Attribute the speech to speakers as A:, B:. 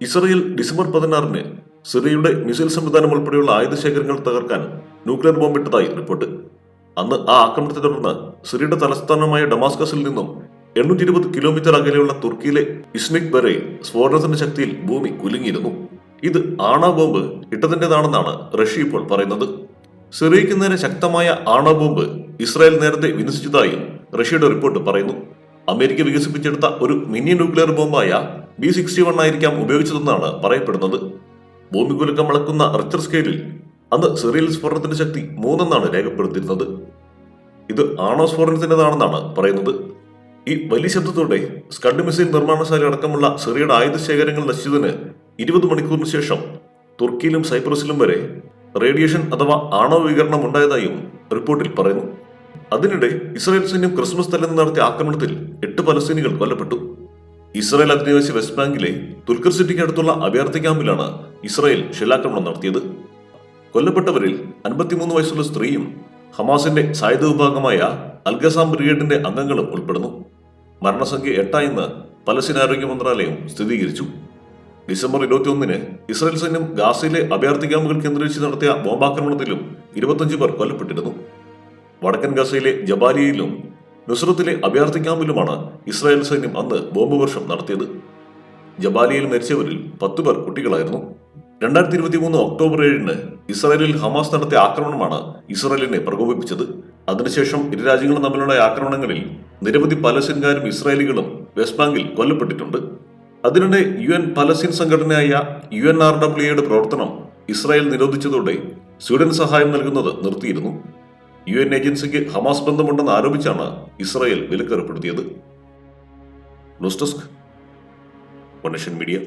A: Israel December പതിനാറിന് സിറിയയുടെ missile സംവിധാനം ഉൾപ്പെടെയുള്ള ആയുധ ശേഖരങ്ങൾ തകർക്കാൻ ന്യൂക്ലിയർ ബോംബിട്ടതായി റിപ്പോർട്ട്. അന്ന് ആ ആക്രമണത്തെ തുടർന്ന് സിറിയയുടെ തലസ്ഥാനമായ ഡമാസ്കസിൽ നിന്നും എണ്ണൂറ്റി ഇരുപത് കിലോമീറ്റർ അകലെയുള്ള തുർക്കിയിലെ ഇസ്മിക് വരെ സ്ഫോടനത്തിന്റെ ശക്തിയിൽ ഭൂമി കുലുങ്ങിയിരുന്നു. ഇത് ആണവ ബോംബ് ഇട്ടതിന്റെതാണെന്നാണ് റഷ്യ ഇപ്പോൾ പറയുന്നത്. സിറിയയ്ക്ക് നേരെ ശക്തമായ ആണവ ബോംബ് ഇസ്രായേൽ നേരത്തെ വിന്യസിച്ചതായും റഷ്യയുടെ റിപ്പോർട്ട് പറയുന്നു. അമേരിക്ക വികസിപ്പിച്ചെടുത്ത ഒരു മിനി ന്യൂക്ലിയർ ബോംബായ ബി സിക്സ്റ്റി വൺ ആയിരിക്കാം ഉപയോഗിച്ചതെന്നാണ് പറയപ്പെടുന്നത്. ഭൂമികുലുക്കം അളക്കുന്ന റിക്ടർ സ്കെയിലിൽ അന്ന് സിറിയൽ സ്ഫോടനത്തിന്റെ ശക്തി മൂന്നെന്നാണ് രേഖപ്പെടുത്തിയിരുന്നത്. ഇത് ആണോ സ്ഫോടനത്തിന്റെതാണെന്നാണ് പറയുന്നത്. ഈ വലിയ ശബ്ദത്തോടെ സ്കഡ് മിസൈൽ നിർമ്മാണശാല അടക്കമുള്ള സിറിയയുടെ ആയുധ ശേഖരങ്ങൾ നശിച്ചതിന് ഇരുപത് മണിക്കൂറിന് ശേഷം തുർക്കിയിലും സൈപ്രസിലും വരെ റേഡിയേഷൻ അഥവാ ആണവ വികരണം ഉണ്ടായതായും റിപ്പോർട്ടിൽ പറയുന്നു. അതിനിടെ ഇസ്രായേൽ സൈന്യം ക്രിസ്മസ് തലേന്ന് നടത്തിയ ആക്രമണത്തിൽ എട്ട് പലസ്തീനികൾ കൊല്ലപ്പെട്ടു. ഇസ്രായേൽ അധിനിവേശ വെസ്റ്റ് ബാങ്കിലെ തുൽക്കർ സിറ്റിക്ക് അടുത്തുള്ള അഭയാർത്ഥി ക്യാമ്പിലാണ് ഇസ്രായേൽ ഷെല്ലാക്രമണം നടത്തിയത്. കൊല്ലപ്പെട്ടവരിൽ അൻപത്തിമൂന്ന് വയസ്സുള്ള സ്ത്രീയും ഹമാസിന്റെ സായുധ വിഭാഗമായ അൽഗസാം ബ്രിഗേഡിന്റെ അംഗങ്ങളും ഉൾപ്പെടുന്നു. മരണസംഖ്യ എട്ടായെന്ന് പലസ്തീൻ ആരോഗ്യ മന്ത്രാലയം സ്ഥിരീകരിച്ചു. ഡിസംബർ ഇരുപത്തിയൊന്നിന് ഇസ്രായേൽ സൈന്യം ഗാസയിലെ അഭയാർത്ഥി ക്യാമ്പുകൾ കേന്ദ്രീകരിച്ച് നടത്തിയ ബോംബാക്രമണത്തിലും ഇരുപത്തഞ്ച് പേർ കൊല്ലപ്പെട്ടിരുന്നു. വടക്കൻ ഗാസയിലെ ജബാലിയയിലും നുസ്രത്തിലെ അഭയാർത്ഥി ക്യാമ്പിലുമാണ് ഇസ്രായേൽ സൈന്യം അന്ന് ബോംബ് വർഷം നടത്തിയത്. ജബാലിയിൽ മരിച്ചവരിൽ പത്തു പേർ കുട്ടികളായിരുന്നു. രണ്ടായിരത്തി ഇരുപത്തി മൂന്ന് ഒക്ടോബർ ഏഴിന് ഇസ്രായേലിൽ ഹമാസ് നടത്തിയ ആക്രമണമാണ് ഇസ്രായേലിനെ പ്രകോപിപ്പിച്ചത്. അതിനുശേഷം ഇരു രാജ്യങ്ങളും തമ്മിലുള്ള ആക്രമണങ്ങളിൽ നിരവധി പലസ്തീൻകാരും ഇസ്രായേലികളും വെസ്റ്റ് ബാങ്കിൽ കൊല്ലപ്പെട്ടിട്ടുണ്ട്. അതിനിടെ യു എൻ പലസ്തീൻ സംഘടനയായ യു എൻ ആർ ഡബ്ല്യുയുടെ പ്രവർത്തനം ഇസ്രായേൽ നിരോധിച്ചതോടെ സ്വീഡൻ സഹായം നൽകുന്നത് നിർത്തിയിരുന്നു. യു എൻ ഏജൻസിക്ക് ഹമാസ് ബന്ധമുണ്ടെന്ന് ആരോപിച്ചാണ് ഇസ്രായേൽ വിലക്കേർപ്പെടുത്തിയത്. ന്യൂസ് ഡെസ്ക് മനുഷ്യൻ മീഡിയ.